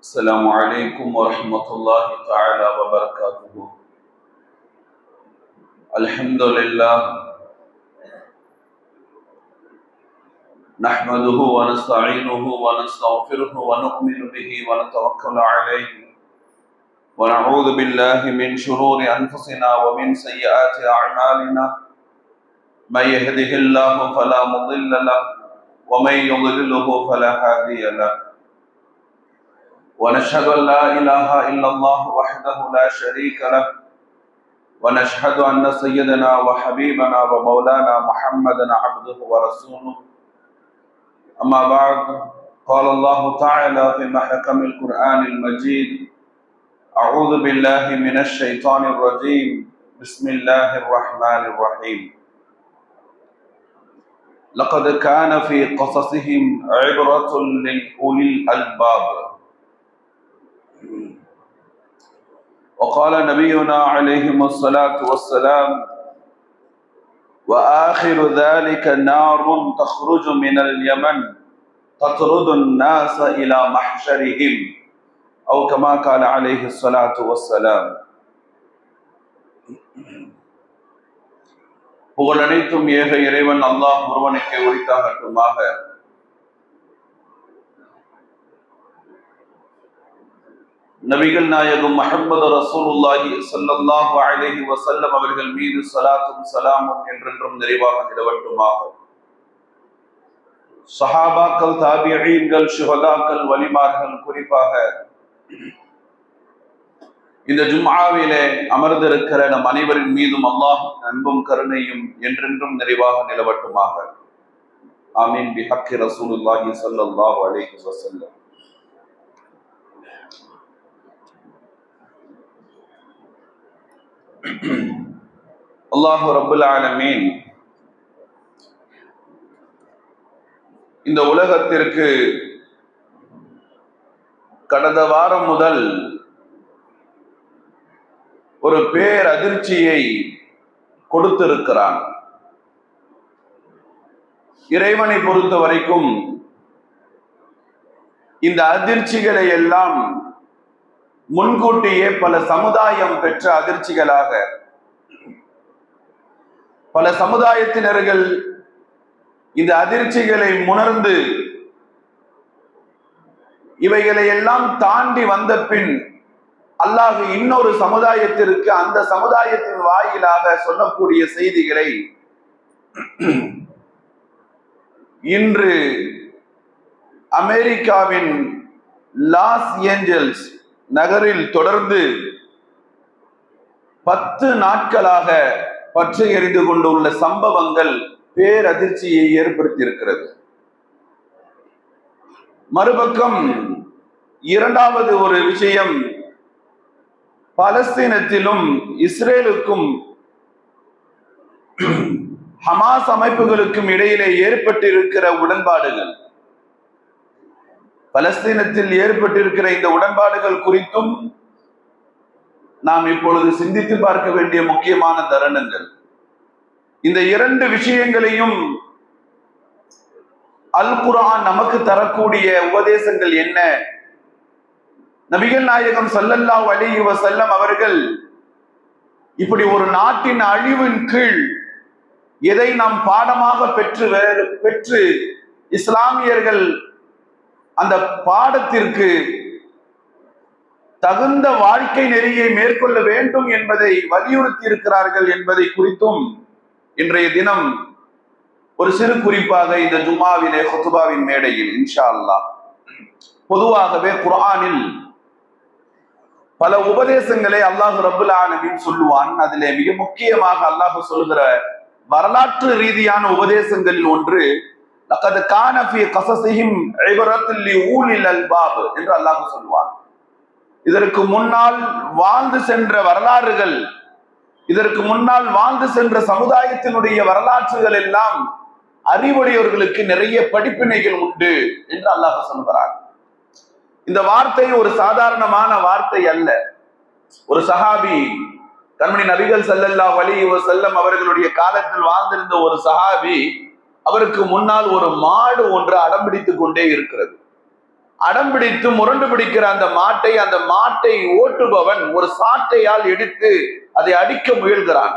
السلام عليكم ورحمة الله تعالى وبركاته. الحمد لله. نحمده ونستعينه ونستغفره ونؤمن به ونتوكل عليه. ونعوذ بالله من شرور أنفسنا ومن سيئات أعمالنا. من يهده الله فلا مضل له ومن يضلله فلا هادي له. ونشهد أن لا إله إلا الله وحده لا شريك له ونشهد أن سيدنا وحبيبنا ومولانا محمدا عبده ورسوله. أما بعد قال الله تعالى في محكم القرآن المجيد أعوذ بالله من الشيطان الرجيم. بسم الله الرحمن الرحيم. لقد كان في قصصهم عبرة لأولي الألباب. وقال نبينا عليهم الصلاة والسلام وآخر ذلك نار تخرج من اليمن تطرد الناس إلى محشرهم أو كما قال عليه الصلاة والسلام. புகழ் அனைத்தும் ஏக இறைவன் அல்லாஹ் ஒருவனுக்கு உரித்தாகட்டுமாக. நபிகள் நாயகம் ரசூல் ரசூலுல்லாஹி ஸல்லல்லாஹு அலைஹி வசல்லம் அவர்கள் மீது சலாத்தும் சலாமும் என்றென்றும் நிறைவாக நிலவட்டுமாக. சஹாபாக்கள் தாபியீன்கள் சுகதாக்கள் வலிமார்கள் குறிப்பாக இந்த ஜும்ஆவிலே அமர்ந்திருக்கிற நம் அனைவரின் மீதும் அல்லாஹ் அன்பும் கருணையும் என்றென்றும் நிறைவாக நிலவட்டுமாக. ஆமீன். பி ஹக்கி ரசூலுல்லாஹி ஸல்லல்லாஹு அலைஹி வஸல்லம். அல்லாஹு ரபுல் ஆலமீன். இந்த உலகத்திற்கு கடந்த வாரம் முதல் ஒரு பேர் அதிர்ச்சியை கொடுத்திருக்கிறான். இறைவனை பொறுத்த வரைக்கும் இந்த அதிர்ச்சிகளை எல்லாம் முன்கூட்டியே பல சமுதாயம் பெற்ற அதிர்ச்சிகளாக பல சமுதாயத்தினர்கள் இந்த அதிர்ச்சிகளை உணர்ந்து இவைகளை எல்லாம் தாண்டி வந்த பின் அல்லாஹ் இன்னொரு சமுதாயத்திற்கு அந்த சமுதாயத்தின் வாயிலாக சொல்லக்கூடிய செய்திகளை இன்று அமெரிக்காவின் லாஸ் ஏஞ்சல்ஸ் நகரில் தொடர்ந்து பத்து நாட்களாக பற்றி எறிந்து கொண்டுள்ள சம்பவங்கள் பேரதிர்ச்சியை ஏற்படுத்தியிருக்கிறது. மறுபக்கம் இரண்டாவது ஒரு விஷயம் பலஸ்தீனத்திலும் இஸ்ரேலுக்கும் ஹமாஸ் அமைப்புகளுக்கும் இடையிலே ஏற்பட்டிருக்கிற உடன்பாடுகள். பலஸ்தீனத்தில் ஏற்பட்டிருக்கிற இந்த உடன்பாடுகள் குறித்தும் நாம் இப்பொழுது சிந்தித்து பார்க்க வேண்டிய முக்கியமான தருணங்கள். இந்த இரண்டு விஷயங்களையும் அல் குரான் நமக்கு தரக்கூடிய உபதேசங்கள் என்ன? நபிகள் நாயகம் சல்லல்லா அலிஹி வசல்லம் அவர்கள் இப்படி ஒரு நாட்டின் அழிவின் கீழ் எதை நாம் பாடமாக பெற்று பெற்று இஸ்லாமியர்கள் அந்த பாடத்திற்கு தகுந்த வாழ்க்கை நெறியை மேற்கொள்ள வேண்டும் என்பதை வலியுறுத்தி இருக்கிறார்கள் என்பதை குறித்தும் இன்றைய தினம் ஒரு சிறு குறிப்பாக இந்த ஜுமாவிலே ஹொத்துபாவின் மேடையில் இன்ஷா அல்லா பொதுவாகவே குரானில் பல உபதேசங்களை அல்லாஹு ரபுல் ஆலமின் சொல்லுவான். அதிலே மிக முக்கியமாக அல்லாஹு சொல்கிற வரலாற்று ரீதியான உபதேசங்களில் ஒன்று லக்கது கானஃபி கசசிஹிம் இபரத்துல்லி ஊலில் அல்பாப் என்று அல்லாஹு சொல்லுவான். இதற்கு முன்னால் வாழ்ந்து சென்ற வரலாறுகள் இதற்கு முன்னால் வாழ்ந்து சென்ற சமுதாயத்தினுடைய வரலாற்றுகள் எல்லாம் அறிவுடையவர்களுக்கு நிறைய படிப்பினைகள் உண்டு என்று அல்லாஹ் சொல்கிறார் இந்த வார்த்தை ஒரு சாதாரணமான வார்த்தை அல்ல. ஒரு சஹாபி கண்மணி நபிகள் ஸல்லல்லாஹு வலி செல்லம் அவர்களுடைய காலத்தில் வாழ்ந்திருந்த ஒரு சஹாபி அவருக்கு முன்னால் ஒரு மாடு ஒன்று அடம்பிடித்துக் கொண்டே இருக்கிறது. அடம்பிடித்து முரண்டு பிடிக்கிற அந்த மாட்டை அந்த மாட்டை ஓட்டுபவன் ஒரு சாட்டையால் எடுத்து அதை அடிக்க முயல்கிறான்.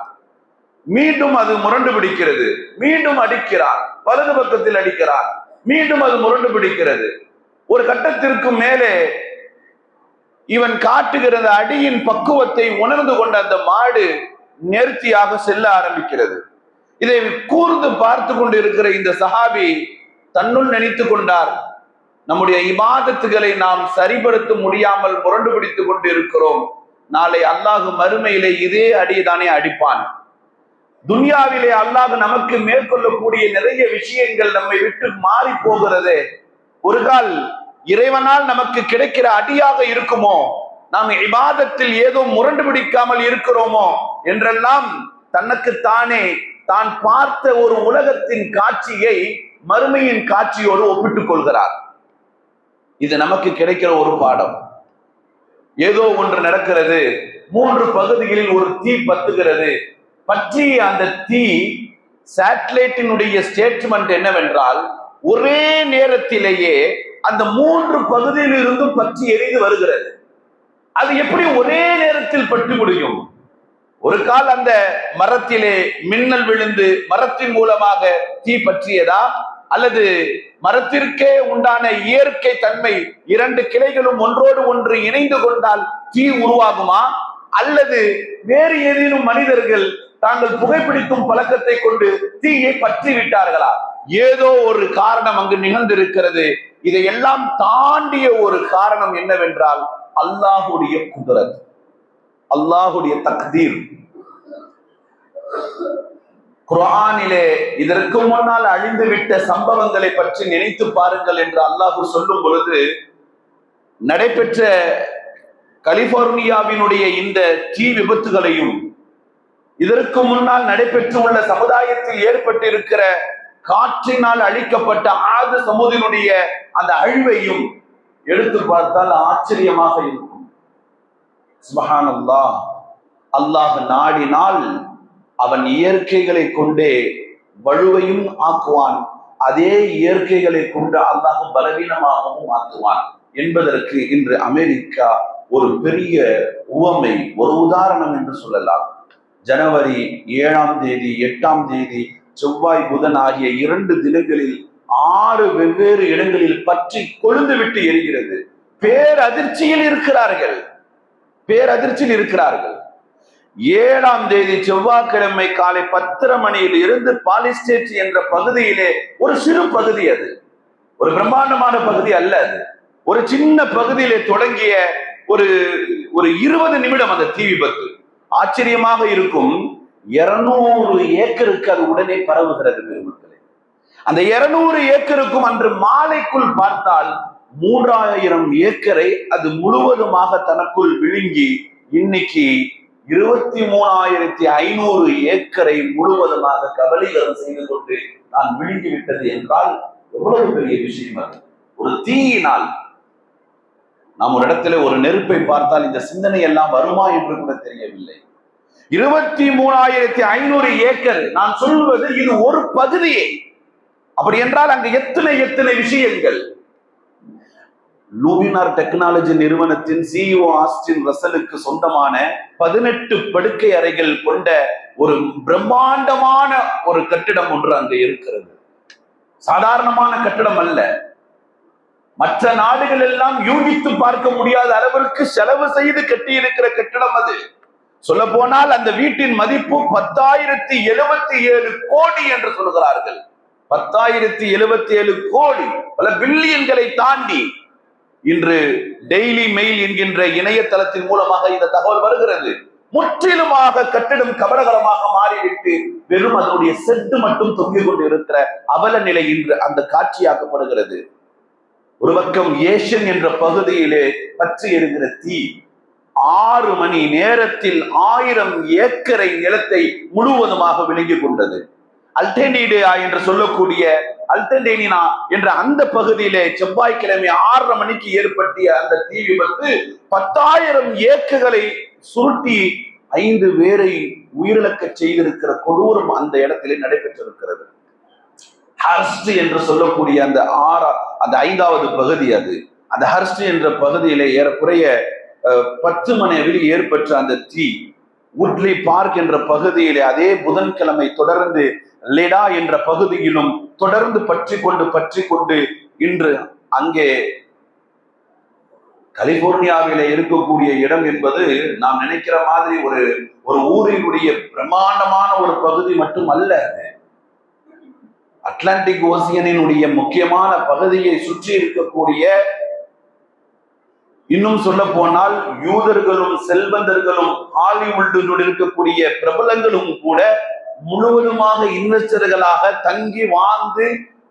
மீண்டும் அது முரண்டு பிடிக்கிறது. மீண்டும் அடிக்கிறான். வலது பக்கத்தில் அடிக்கிறான். மீண்டும் அது முரண்டு பிடிக்கிறது. ஒரு கட்டத்திற்கு மேலே இவன் காட்டுகிற அந்த அடியின் பக்குவத்தை உணர்ந்து கொண்ட அந்த மாடு நேர்த்தியாக செல்ல ஆரம்பிக்கிறது. இதை கூர்ந்து பார்த்து கொண்டிருக்கிற இந்த சஹாபி தன்னுள் நினைத்து கொண்டார். நம்முடைய இபாதத்துகளை நாம் சரிபடுத்த முடியாமல் முரண்டு பிடித்துக் கொண்டு இருக்கிறோம் நாளை அல்லாஹு மறுமையிலே இதே அடிதானே அடிப்பான். துன்யாவிலே அல்லாஹ் நமக்கு மேற்கொள்ளக்கூடிய நிறைய விஷயங்கள் நம்மை விட்டு மாறி போகிறது. ஒரு கால் இறைவனால் நமக்கு கிடைக்கிற அடியாக இருக்குமோ? நாம் இபாதத்தில் ஏதோ முரண்டு பிடிக்காமல் இருக்கிறோமோ? என்றெல்லாம் தனக்கு தானே தான் பார்த்த ஒரு உலகத்தின் காட்சியை மறுமையின் காட்சியோடு ஒப்பிட்டுக் கொள்கிறார். இது நமக்கு கிடைக்கிற ஒரு பாடம். ஏதோ ஒன்று நடக்கிறது. மூன்று பகுதிகளில் ஒரு தீ பத்துகிறது. பற்றி அந்த தீ சேட்டலைட்டினுடைய ஸ்டேட்மெண்ட் என்னவென்றால் ஒரே நேரத்திலேயே அந்த மூன்று பகுதியிலிருந்தும் பற்றி எரிந்து வருகிறது. அது எப்படி ஒரே நேரத்தில் பற்றி முடியும்? ஒரு கால் அந்த மரத்திலே மின்னல் விழுந்து மரத்தின் மூலமாக தீ பற்றியதா? அல்லது மரத்திற்கே உண்டான இயற்கை தன்மை இரண்டு கிளைகளும் ஒன்றோடு ஒன்று இணைந்து கொண்டால் தீ உருவாகுமா? அல்லது வேறு ஏதேனும் மனிதர்கள் தாங்கள் புகைப்பிடிக்கும் பழக்கத்தை கொண்டு தீயை பற்றி விட்டார்களா? ஏதோ ஒரு காரணம் அங்கு நிகழ்ந்திருக்கிறது. இதையெல்லாம் தாண்டிய ஒரு காரணம் என்னவென்றால் அல்லாஹுடைய குதிரத். அல்லாஹுடைய தக்தீர். குரானிலே இதற்கு முன்னால் அழிந்துவிட்ட சம்பவங்களை பற்றி நினைத்து பாருங்கள் என்று அல்லாஹு சொல்லும் பொழுது நடைபெற்ற கலிபோர்னியாவினுடைய இந்த தீ விபத்துகளையும் இதற்கு முன்னால் நடைபெற்று உள்ள சமுதாயத்தில் ஏற்பட்டிருக்கிற காற்றினால் அழிக்கப்பட்ட ஆது சமூகத்தினுடைய அந்த அழிவையும் எடுத்து பார்த்தால் ஆச்சரியமாக இருக்கும். சுபஹான் அல்லாஹ் அல்லாஹ் நாடினால் அவன் இயற்கைகளை கொண்டே வலுவையும் ஆக்குவான். அதே இயற்கைகளை கொண்டு அல்லாஹ் பலவீனமாகவும் ஆக்குவான். என்பதற்கு இன்று அமெரிக்கா ஒரு பெரிய உவமை ஒரு உதாரணம் என்று சொல்லலாம். ஜனவரி ஏழாம் தேதி எட்டாம் தேதி செவ்வாய் புதன் ஆகிய இரண்டு தினங்களில் ஆறு வெவ்வேறு இடங்களில் பற்றி கொழுந்து விட்டு எரிகிறது. பேரதிர்ச்சியில் இருக்கிறார்கள். பேரதிர்ச்சியில் இருக்கிறார்கள். ஏழாம் தேதி செவ்வாய்க்கிழமை காலை பத்தரை மணியில் இருந்து பாலிஸ்டேட் என்ற பகுதியிலே ஒரு சிறு பகுதி அது. ஒரு பிரம்மாண்டமான பகுதி அல்ல அது. ஒரு சின்ன பகுதியிலே தொடங்கிய ஒரு ஒரு இருபது நிமிடம் அந்த தீ விபத்து. ஆச்சரியமாக இருக்கும். இருநூறு ஏக்கருக்கு அது உடனே பரவுகிறது பெருமக்களே. அந்த இருநூறு ஏக்கருக்கும் அன்று மாலைக்குள் பார்த்தால் மூன்றாயிரம் ஏக்கரை அது முழுவதுமாக தனக்குள் விழுங்கி இன்னைக்கு இருபத்தி மூணாயிரத்தி ஐநூறு ஏக்கரை முழுவதுமாக கபலீகரம் செய்து கொண்டு நான் விழுங்கி விட்டது என்றால் எவ்வளவு பெரிய விஷயம் அது? ஒரு தீயினால். நாம் ஒரு இடத்துல ஒரு நெருப்பை பார்த்தால் இந்த சிந்தனை எல்லாம் வருமா என்று கூட தெரியவில்லை. இருபத்தி மூணாயிரத்தி ஐநூறு ஏக்கர். நான் சொல்வது இது ஒரு பகுதியே. அப்படி என்றால் அங்கு எத்தனை எத்தனை விஷயங்கள்? லூமினார் டெக்னாலஜி நிறுவனத்தின் சிஇஓ ஆஸ்டின் ரசலுக்கு சொந்தமான பதினெட்டு படுக்கை அறைகள் கொண்ட ஒரு பிரம்மாண்டமான ஒரு கட்டிடம் ஒன்று அங்கு இருக்கிறது. சாதாரணமான கட்டிடம் அல்ல. மற்ற நாடுகள் எல்லாம் யூகித்து பார்க்க முடியாத அளவிற்கு செலவு செய்து கட்டியிருக்கிற கட்டிடம் அது. சொல்ல போனால் அந்த வீட்டின் மதிப்பு பத்தாயிரத்தி எழுபத்தி ஏழு கோடி என்று சொல்கிறார்கள் பத்தாயிரத்தி எழுபத்தி ஏழு கோடி பல பில்லியன்களை தாண்டி இன்று டெய்லி மெயில் என்கின்ற இணையதளத்தின் மூலமாக இந்த தகவல் வருகிறது. முற்றிலுமாக கட்டிடம் கபடகரமாக மாறிவிட்டு வெறும் அதனுடைய செட்டு மட்டும் தொங்கிக் கொண்டு இருக்கிற அவல நிலை இன்று அந்த காட்சியாக்கப்படுகிறது. ஒரு பக்கம் ஏஷன் என்ற பகுதியிலே பற்றி எரிகிற தீ ஆறு மணி நேரத்தில் ஆயிரம் ஏக்கரை நிலத்தை முழுவதுமாக விளங்கி கொண்டது. அல்டெனிடியா என்று சொல்லக்கூடிய அல்டென்டேனினா என்ற அந்த பகுதியிலே செவ்வாய்க்கிழமை ஆறரை மணிக்கு ஏற்பட்டிய அந்த தீ விபத்து பத்தாயிரம் ஏக்கர்களை சுருட்டி ஐந்து பேரை உயிரிழக்க செய்திருக்கிற கொடூரம் அந்த இடத்திலே நடைபெற்றிருக்கிறது. ஹர்ஸ்ட் என்று சொல்லக்கூடிய அந்த ஆறா அந்த ஐந்தாவது பகுதி அது. அந்த ஹர்ஸ்ட் என்ற பகுதியிலே ஏறக்குறைய பத்து மனைவில் ஏற்பட்ட அந்த தீ உட்லி பார்க் என்ற பகுதியிலே அதே புதன்கிழமை தொடர்ந்து லெடா என்ற பகுதியிலும் தொடர்ந்து பற்றி கொண்டு பற்றி கொண்டு இன்று அங்கே கலிபோர்னியாவில இருக்கக்கூடிய இடம் என்பது நாம் நினைக்கிற மாதிரி ஒரு ஒரு ஊரினுடைய பிரம்மாண்டமான ஒரு பகுதி மட்டும் அல்ல அட்லாண்டிக் ஓசியனினுடைய முக்கியமான பகுதியை சுற்றி இருக்கக்கூடிய இன்னும் சொல்ல போனால் யூதர்களும் செல்வந்தர்களும் ஹாலிவுட்டில் இருக்கக்கூடிய பிரபலங்களும் கூட முழுவதுமாக இன்வெஸ்டர்களாக தங்கி வாழ்ந்து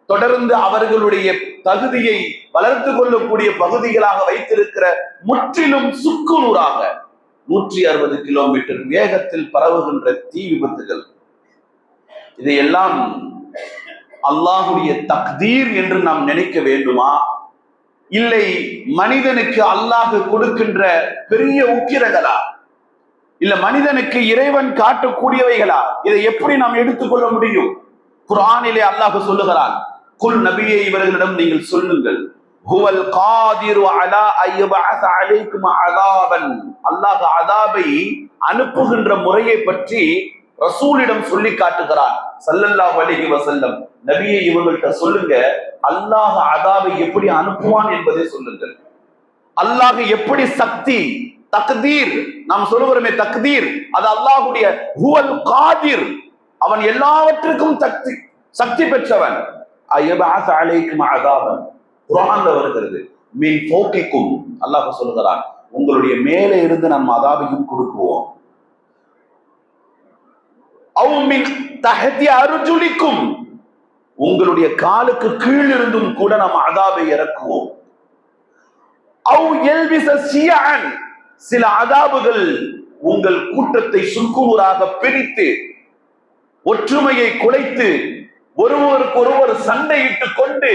தொடர்ந்து அவர்களுடைய தகுதியை வளர்த்து கொள்ளக்கூடிய பகுதிகளாக வைத்திருக்கிற முற்றிலும் சுக்குநூறாக நூற்றி அறுபது கிலோமீட்டர் வேகத்தில் பரவுகின்ற தீ விபத்துகள். இதையெல்லாம் அல்லாஹுடைய தக்தீர் என்று நாம் நினைக்க வேண்டுமா? இல்லை மனிதனுக்கு அல்லாஹ் கொடுக்கின்ற பெரிய உக்கிரங்களா? இல்ல மனிதனுக்கு இறைவன் காட்டக்கூடியவைகளா? இதை எப்படி நாம் எடுத்துக்கொள்ள முடியும்? குரானிலே அல்லாஹ் சொல்லுகிறான் குல் நபியை இவர்களிடம் நீங்கள் சொல்லுங்கள் ஹுவல் காதிரு அலா ஐயபாச அலைக்கும் அதாபன் அல்லாஹ் அதாபை அனுப்புகின்ற முறையை பற்றி ரசூலிடம் சொல்லி காட்டுகிறான் சல்லல்லாஹ் அலைஹி வசல்லம் நபியை இவங்கள்ட்ட சொல்லுங்க. அல்லாஹ் அதாவை எப்படி அனுப்புவான் என்பதை சொல்லுங்கள். அல்லாஹ் எப்படி சக்தி தக்தீர் நாம் சொல்லுகிறோமே தக்தீர் அது அல்லாஹுடைய ஹுவல் காதிர். அவன் எல்லாவற்றுக்கும் சக்தி சக்தி பெற்றவன். ஐயபஅஸ அலைக்கும் அதாவன் குர்ஆன்ல வருகிறது. மீன் போக்கிக்கும் அல்லாஹ் சொல்லுகிறான் உங்களுடைய மேலே இருந்து நாம் அதாவையும் கொடுக்குவோம். அவுமின் மின் அருஜுலிக்கும் உங்களுடைய காலுக்கு கீழ் இருந்தும் கூட நாம் அதாபை இறக்குவோம். சியான் சில அதாபுகள் உங்கள் கூட்டத்தை சுக்குநூறாக பிரித்து ஒற்றுமையை குலைத்து ஒருவருக்கு ஒருவர் சண்டையிட்டுக் கொண்டு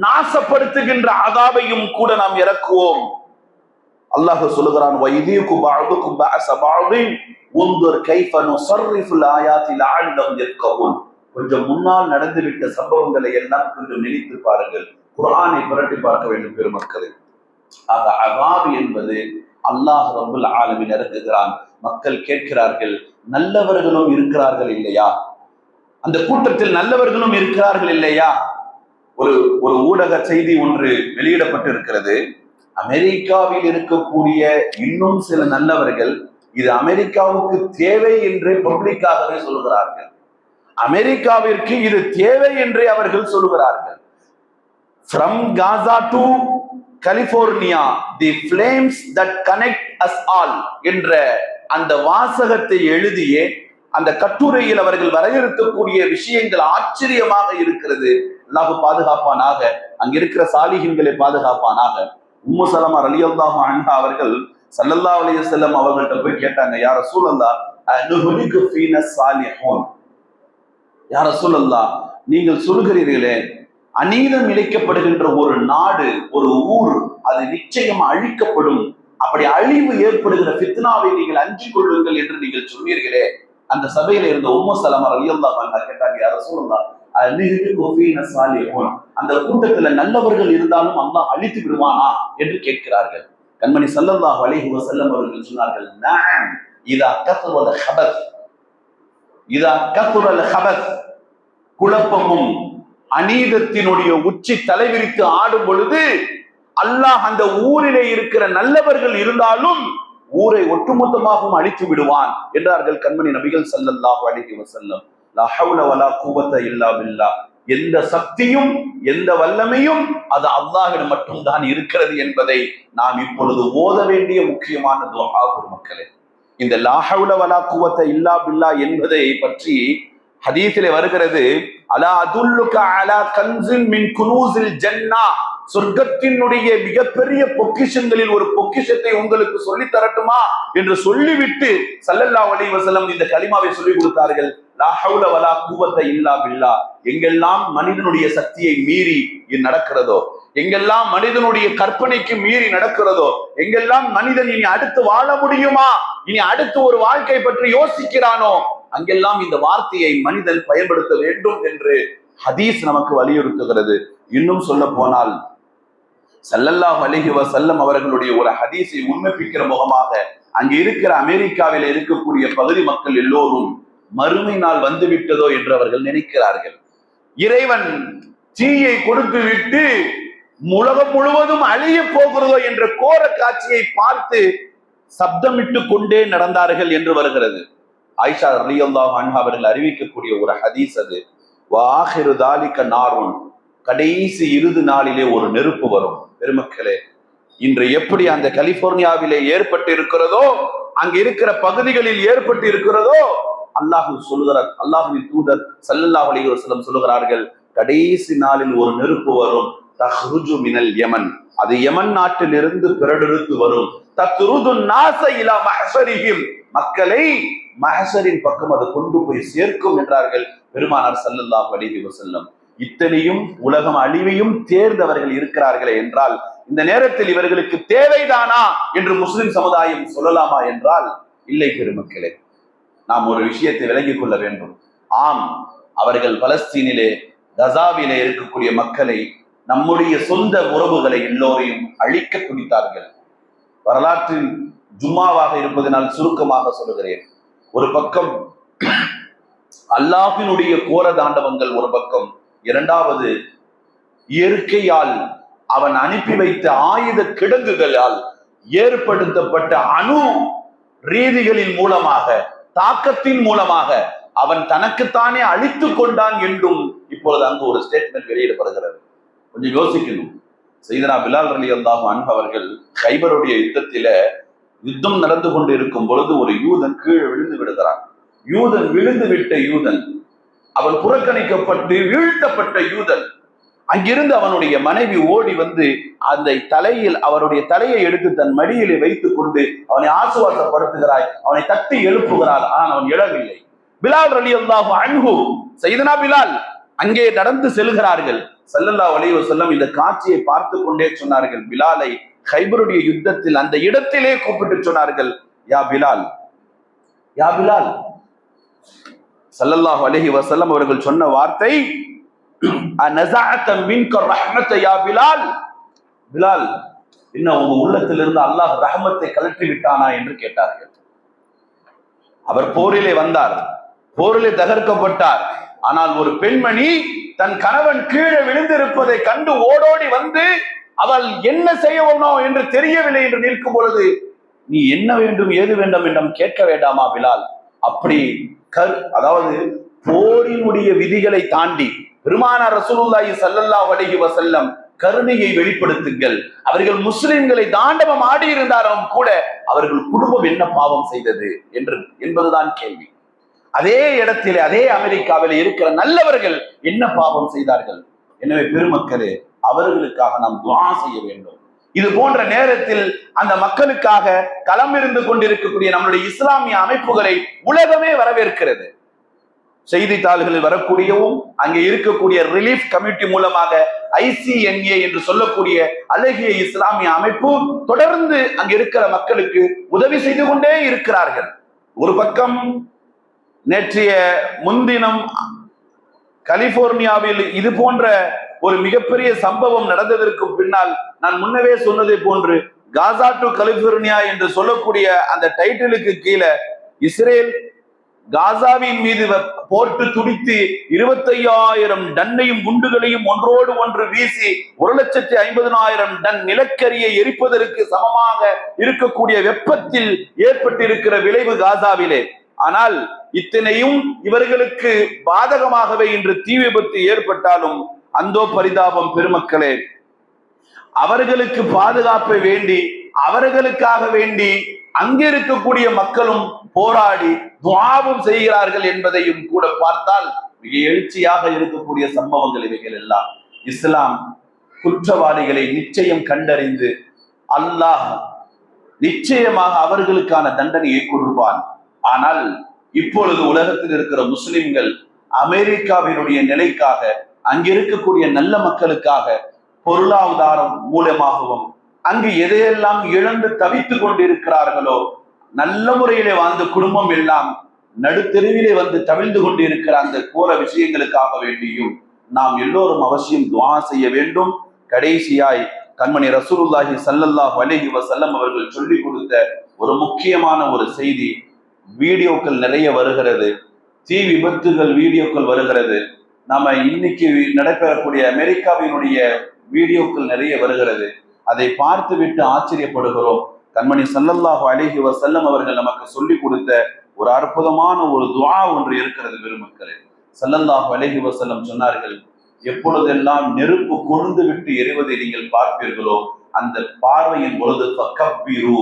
நாசப்படுத்துகின்ற அதாபையும் கூட நாம் இறக்குவோம். அல்லாஹ் சொல்லுகிறான் வைதியுக்கு பாழுக்கும் பஅஸ பாழுதின் உந்தர் கைஃப நுஸர்ரிஃபுல் ஆயாத்தி லஅல்லஹும் யஃகஹூன் கொஞ்சம் முன்னால் நடந்துவிட்ட சம்பவங்களை எல்லாம் கொஞ்சம் நினைத்து பாருங்கள். குரானை புரட்டி பார்க்க வேண்டும் பெருமக்களை. ஆக அதாப் என்பது அல்லாஹ் ரபுல் ஆலமீன் இறக்குகிறான். மக்கள் கேட்கிறார்கள் நல்லவர்களும் இருக்கிறார்கள் இல்லையா? அந்த கூட்டத்தில் நல்லவர்களும் இருக்கிறார்கள் இல்லையா? ஒரு ஒரு ஊடக செய்தி ஒன்று வெளியிடப்பட்டு இருக்கிறது அமெரிக்காவில் இருக்கக்கூடிய இன்னும் சில நல்லவர்கள் இது அமெரிக்காவுக்கு தேவை என்று பப்ளிக்காகவே சொல்கிறார்கள். அமெரிக்காவிற்கு இது தேவை என்றே அவர்கள் சொல்கிறார்கள் from Gaza to California the flames that connect us all என்ற அந்த வாசகத்தை எழுதியே அந்த கட்டுரையில் அவர்கள் வரையறுக்கக்கூடிய விஷயங்கள் ஆச்சரியமாக இருக்கிறது. அல்லாஹு பாதுகாப்பானாக அங்க இருக்கிற சாலிகின்களை பாதுகாப்பானாக. உம்மு சலமா ரலியல்லாஹு அன்ஹா அவர்கள் சல்லல்லா அலைய செல்லம் அவர்கள்ட்ட போய் கேட்டாங்க யார சூழல்லா சாலிஹோன்? யார சொல்லல்லா நீங்கள் சொல்கிறீர்களே அநீதம் இழைக்கப்படுகின்ற ஒரு நாடு ஒரு ஊர் அது நிச்சயம் அழிக்கப்படும். அப்படி அழிவு ஏற்படுகிற பித்னாவை நீங்கள் அஞ்சு கொள்ளுங்கள் என்று நீங்கள் சொன்னீர்களே அந்த சபையில இருந்த உம்மு சலமா ரலியல்லாஹு கேட்டாங்க யா ரசூலல்லாஹ் அந்த கூட்டத்துல நல்லவர்கள் இருந்தாலும் அல்லாஹ் அழித்து விடுவானா என்று கேட்கிறார்கள். கண்மணி சல்லல்லாஹ் அலிஹி வசல்லம் அவர்கள் சொன்னார்கள் இதா கத்ரல் ஹபத் குழப்பமும் அநீதத்தினுடைய உச்சி தலைவிரித்து ஆடும் பொழுது அல்லாஹ் அந்த ஊரிலே இருக்கிற நல்லவர்கள் இருந்தாலும் ஊரை ஒட்டுமொத்தமாகவும் அழித்து விடுவான் என்றார்கள் கண்மணி நபிகள் சல்லல்லாஹு அலைஹி வசல்லம் எந்த சக்தியும் எந்த வல்லமையும் அது அல்லாஹிடம் மட்டும்தான் இருக்கிறது என்பதை நாம் இப்பொழுது ஓத வேண்டிய முக்கியமான துஆ மக்களே. இந்த லாஹவுல வலா குவத்த இல்லா பில்லா என்பதை பற்றி ஹதீஸிலே வருகிறது அலா அதுல்லுக அலா கன்சின் மின் குனூசில் ஜன்னா சொர்க்கத்தினுடைய மிகப்பெரிய பொக்கிஷங்களில் ஒரு பொக்கிஷத்தை உங்களுக்கு சொல்லி தரட்டுமா என்று சொல்லிவிட்டு சல்லல்லா அலி வசலம் இந்த கலிமாவை சொல்லி கொடுத்தார்கள். வலா இல்லா பில்லா. எங்கெல்லாம் மனிதனுடைய சக்தியை மீறி நடக்கிறதோ எங்கெல்லாம் மனிதனுடைய கற்பனைக்கு மீறி நடக்கிறதோ எங்கெல்லாம் மனிதன் இனி அடுத்து வாழ முடியுமா இனி அடுத்து ஒரு வாழ்க்கை பற்றி யோசிக்கிறானோ அங்கெல்லாம் இந்த வார்த்தையை மனிதன் பயன்படுத்த வேண்டும் என்று ஹதீஸ் நமக்கு வலியுறுத்துகிறது. இன்னும் சொல்ல போனால் சல்லல்லாஹ் அலைஹி வஸல்லம் அவர்களுடைய ஒரு ஹதீஸை உண்மைப்பிக்கிற முகமாக அங்கு இருக்கிற அமெரிக்காவில் இருக்கக்கூடிய பகுதி மக்கள் எல்லோரும் மறுமை நாள் வந்து விட்டதோ என்று அவர்கள் நினைக்கிறார்கள். இறைவன் தீயை கொடுத்து விட்டு உலகம் முழுவதும் அழிய போகிறதோ என்ற கோர காட்சியை பார்த்து சப்தமிட்டு கொண்டே நடந்தார்கள் என்று வருகிறது. ஆயிஷா அலி அல்லாஹ் அவர்கள் அறிவிக்கக்கூடிய ஒரு ஹதீஸ் அது. வாஹிரு தாலிக்க நாரும் கடைசி இறுதி நாளிலே ஒரு நெருப்பு வரும். பெருமக்களே இன்று எப்படி அந்த கலிபோர்னியாவிலே ஏற்பட்டு இருக்கிறதோ அங்க இருக்கிற பகுதிகளில் ஏற்பட்டு இருக்கிறதோ அல்லாஹு சொல்லுகிறார் அல்லாஹுவின் தூதர் சல்லல்லாஹு அலைஹி வஸல்லம் சொல்லுகிறார்கள் கடைசி நாளில் ஒரு நெருப்பு வரும். தஹ்ருஜு மினல் யமன். அது யமன் நாட்டிலிருந்து பிறடெடுத்து வரும். தத்ருது நாச இலா மஹ்சரிஹிம் மக்களை மஹசரின் பக்கம் அது கொண்டு போய் சேர்க்கும் என்றார்கள் பெருமானார் சல்லல்லாஹ் அலிஹி வசல்லம் இத்தனையும் உலகம் அழிவையும் தேர்ந்தவர்கள் இருக்கிறார்களே என்றால் இந்த நேரத்தில் இவர்களுக்கு தேவைதானா என்று முஸ்லிம் சமுதாயம் சொல்லலாமா என்றால் இல்லை பெருமக்களே. நாம் ஒரு விஷயத்தை விளங்கிக் கொள்ள வேண்டும். ஆம் அவர்கள் பலஸ்தீனிலே கசாவிலே இருக்கக்கூடிய மக்களை நம்முடைய சொந்த உறவுகளை எல்லோரையும் அழிக்க துணித்தார்கள் வரலாற்றில் ஜும்மாவாக இருப்பதனால் சுருக்கமாக சொல்லுகிறேன். ஒரு பக்கம் அல்லாஹினுடைய கோர தாண்டவங்கள் ஒரு பக்கம் இரண்டாவது இயற்கையால் அவன் அனுப்பி வைத்த ஆயுத கிடங்குகளால் ஏற்படுத்தப்பட்ட அணு ரீதிகளின் மூலமாக தாக்கத்தின் மூலமாக அவன் தனக்குத்தானே அழித்துக் கொண்டான் என்றும் இப்பொழுது அங்கு ஒரு ஸ்டேட்மெண்ட் வெளியிடப்படுகிறது. கொஞ்சம் யோசிக்கணும். செய்தனா பிலால் அலி அல்லாஹ் அன்பு அவர்கள் கைபருடைய யுத்தத்தில யுத்தம் நடந்து கொண்டு இருக்கும் பொழுது ஒரு யூதன் கீழே விழுந்து விடுகிறான். யூதன் விழுந்து விட்ட யூதன் அவன் புறக்கணிக்கப்பட்டு வீழ்த்தப்பட்ட யூதன். அங்கிருந்து அவனுடைய மனைவி ஓடி வந்து அந்த தலையில் அவருடைய தலையை எடுத்து தன் மடியிலே வைத்துக் கொண்டு அவனை ஆசுவாசப்படுத்துகிறாய் அவனை தட்டி எழுப்புகிறாள். ஆனால் அவன் எழவில்லை. பிலால் அலி அல்லாஹு அன்ஹு செய்தனா பிலால் அங்கே நடந்து செல்கிறார்கள். சல்லல்லா அலையோ செல்லம் இந்த காட்சியை பார்த்து கொண்டே சொன்னார்கள். பிலாலை ஹைபருடைய யுத்தத்தில் அந்த இடத்திலே கூப்பிட்டு சொன்னார்கள் யா பிலால் யா பிலால் சல்லல்லாஹு அலஹி வசல்லம் அவர்கள் சொன்ன வார்த்தை அனஸஅத மின்க ரஹ்மத யா பிலால்? பிலால் உங்க உள்ளத்திலிருந்து அல்லாஹ் ரஹமத்தை கலற்றி விட்டானா? என்று கேட்டார்கள். அவர் போரிலே வந்தார். போரிலே தகர்க்கப்பட்டார். ஆனால் ஒரு பெண்மணி தன் கணவன் கீழே விழுந்திருப்பதை கண்டு ஓடோடி வந்து அவள் என்ன செய்யவனோ என்று தெரியவில்லை என்று நிற்கும் பொழுது நீ என்ன வேண்டும் ஏது வேண்டும் என்றும் கேட்க வேண்டாமா பிலால்? அப்படி கர் அதாவது போரினுடைய விதிகளை தாண்டி பெருமானார் ரசூலுல்லாஹி ஸல்லல்லாஹு அலைஹி வசல்லம் கருணையை வெளிப்படுத்துங்கள். அவர்கள் முஸ்லிம்களை தாண்டவம் ஆடி இருந்தாலும் கூட அவர்கள் குடும்பம் என்ன பாவம் செய்தது என்று என்பதுதான் கேள்வி. அதே இடத்திலே அதே அமெரிக்காவில் இருக்கிற நல்லவர்கள் என்ன பாவம் செய்தார்கள்? எனவே பெருமக்களே அவர்களுக்காக நாம் துவா செய்ய வேண்டும். இது போன்ற நேரத்தில் அந்த மக்களுக்காக களம் இருந்து கொண்டிருக்கக்கூடிய நம்மளுடைய இஸ்லாமிய அமைப்புகளை உலகமே வரவேற்கிறது. செய்தித்தாள்களில் வரக்கூடியவும் அங்கே இருக்கக்கூடிய ரிலீஃப் கமிட்டி மூலமாக ஐசிஎன்ஏ என்று சொல்லக்கூடிய அழகிய இஸ்லாமிய அமைப்பு தொடர்ந்து அங்கே இருக்கிற மக்களுக்கு உதவி செய்து கொண்டே இருக்கிறார்கள். ஒரு பக்கம் நேற்றைய முன்தினம் கலிபோர்னியாவில் இது போன்ற ஒரு மிகப்பெரிய சம்பவம் நடந்ததற்கு பின்னால் நான் முன்னவே சொன்னதை போன்று காசா டு கலிபோர்னியா என்று சொல்லக்கூடிய அந்த டைட்டிலுக்கு கீழே இஸ்ரேல் காசாவின் மீது போட்டு துடித்து இருபத்தையாயிரம் டன்னையும் குண்டுகளையும் ஒன்றோடு ஒன்று வீசி ஒரு லட்சத்தி ஐம்பதனாயிரம் டன் நிலக்கரியை எரிப்பதற்கு சமமாக இருக்கக்கூடிய வெப்பத்தில் ஏற்பட்டிருக்கிற விளைவு காசாவிலே. ஆனால் இத்தனையும் இவர்களுக்கு பாதகமாகவே இன்று தீ விபத்து ஏற்பட்டாலும் அந்தோ பரிதாபம் பெருமக்களே. அவர்களுக்கு பாதுகாப்பை வேண்டி அவர்களுக்காக வேண்டி அங்கே இருக்கக்கூடிய மக்களும் போராடி துவாபம் செய்கிறார்கள் என்பதையும் கூட பார்த்தால் மிக எழுச்சியாக இருக்கக்கூடிய சம்பவங்கள் இவைகள் எல்லாம். இஸ்லாம் குற்றவாளிகளை நிச்சயம் கண்டறிந்து அல்லாஹ் நிச்சயமாக அவர்களுக்கான தண்டனையை கொடுப்பான் ஆனால் இப்பொழுது உலகத்தில் இருக்கிற முஸ்லிம்கள் அமெரிக்காவினுடைய நிலைக்காக அங்கிருக்கக்கூடிய நல்ல மக்களுக்காக பொருளாதாரம் மூலமாகவும் அங்கு எதையெல்லாம் இழந்து தவித்து கொண்டிருக்கிறார்களோ நல்ல முறையிலே வாழ்ந்த குடும்பம் எல்லாம் நடுத்தெருவிலே வந்து தவிழ்ந்து கொண்டிருக்கிற அந்த கோர விஷயங்களுக்காக வேண்டியும் நாம் எல்லோரும் அவசியம் துவா செய்ய வேண்டும். கடைசியாய் கண்மணி ரசூலுல்லாஹி சல்லல்லாஹ் அலைஹி வசல்லம் அவர்கள் சொல்லிக் கொடுத்த ஒரு முக்கியமான ஒரு செய்தி வீடியோக்கள் நிறைய வருகிறது. தீ விபத்துகள் வீடியோக்கள் வருகிறது. நாம இன்னைக்கு நடைபெறக்கூடிய அமெரிக்காவினுடைய வீடியோக்கள் நிறைய வருகிறது. அதை பார்த்து விட்டு ஆச்சரியப்படுகிறோம். கண்மணி சல்லல்லாஹு அலைஹி வசல்லம் அவர்கள் நமக்கு சொல்லிக் கொடுத்த ஒரு அற்புதமான ஒரு துவா ஒன்று இருக்கிறது பெருமக்களே சல்லல்லாஹு அலைஹி வசல்லம் சொன்னார்கள் எப்பொழுதெல்லாம் நெருப்பு கொழுந்து விட்டு எரிவதை நீங்கள் பார்ப்பீர்களோ அந்த பார்வையின் பொழுது ஃபக்கப்பிரு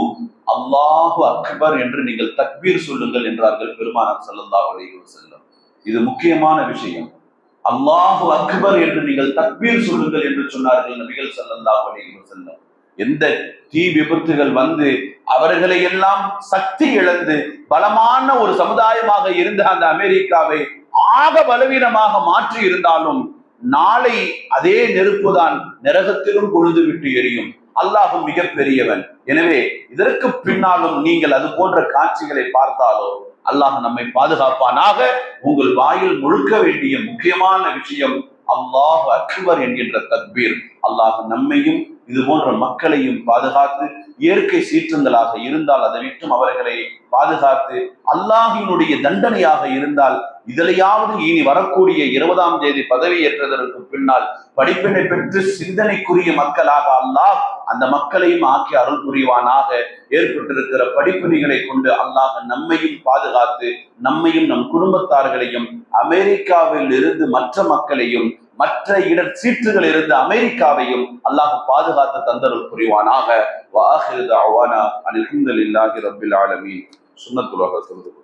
அல்லாஹு அக்பர் என்று நீங்கள் தக்பீர் சொல்லுங்கள் என்றார்கள் பெருமானார் சல்லல்லாஹு அலைஹி வசல்லம் இது முக்கியமான விஷயம். அல்லாஹு அக்பர் என்று நீங்கள் தக்பீர் சொல்லுங்கள் என்று சொன்னார்கள் நபிகள் ஸல்லல்லாஹு அலைஹி வஸல்லம். எந்த தீ விபத்துகள் வந்து அவர்களை எல்லாம் சக்தி இழந்து பலமான ஒரு சமுதாயமாக இருந்த அந்த அமெரிக்காவை ஆக பலவீனமாக மாற்றி இருந்தாலும் நாளை அதே நெருப்புதான் நரகத்திலும் கொழுந்து விட்டு எரியும். அல்லாஹும் மிக பெரியவன் எனவே இதற்கு பின்னாலும் நீங்கள் அது போன்ற காட்சிகளை பார்த்தாலோ அல்லாஹ் நம்மை பாதுகாப்பானாக உங்கள் வாயில் முழுக்க வேண்டிய முக்கியமான விஷயம் அல்லாஹ் அக்பர் என்கின்ற தக்பீர். அல்லாஹ் நம்மையும் இது போன்ற மக்களையும் பாதுகாத்து இயற்கை சீற்றங்களாக இருந்தால் அதை விட்டும் அவர்களை பாதுகாத்து அல்லாஹினுடைய தண்டனையாக இருந்தால் இதிலையாவது இனி வரக்கூடிய இருபதாம் தேதி பதவியேற்றதற்கு பின்னால் படிப்பினை பெற்று சிந்தனைக்குரிய மக்களாக அல்லாஹ் அந்த மக்களையும் ஆக்கி அருள் புரிவானாக. ஏற்பட்டிருக்கிற படிப்பினைகளை கொண்டு அல்லாஹ் நம்மையும் பாதுகாத்து நம்மையும் நம் குடும்பத்தார்களையும் அமெரிக்காவில் இருந்து மற்ற மக்களையும் மற்ற இடர் சீற்றுகள் இருந்து அமெரிக்காவையும் அல்லாஹ் பாதுகாத்து தந்தருள் புரிவானாக. வாஹிரு தாவானா அனில் ரபில் ஆலமி சுன்னத்துலக சொல்லுது.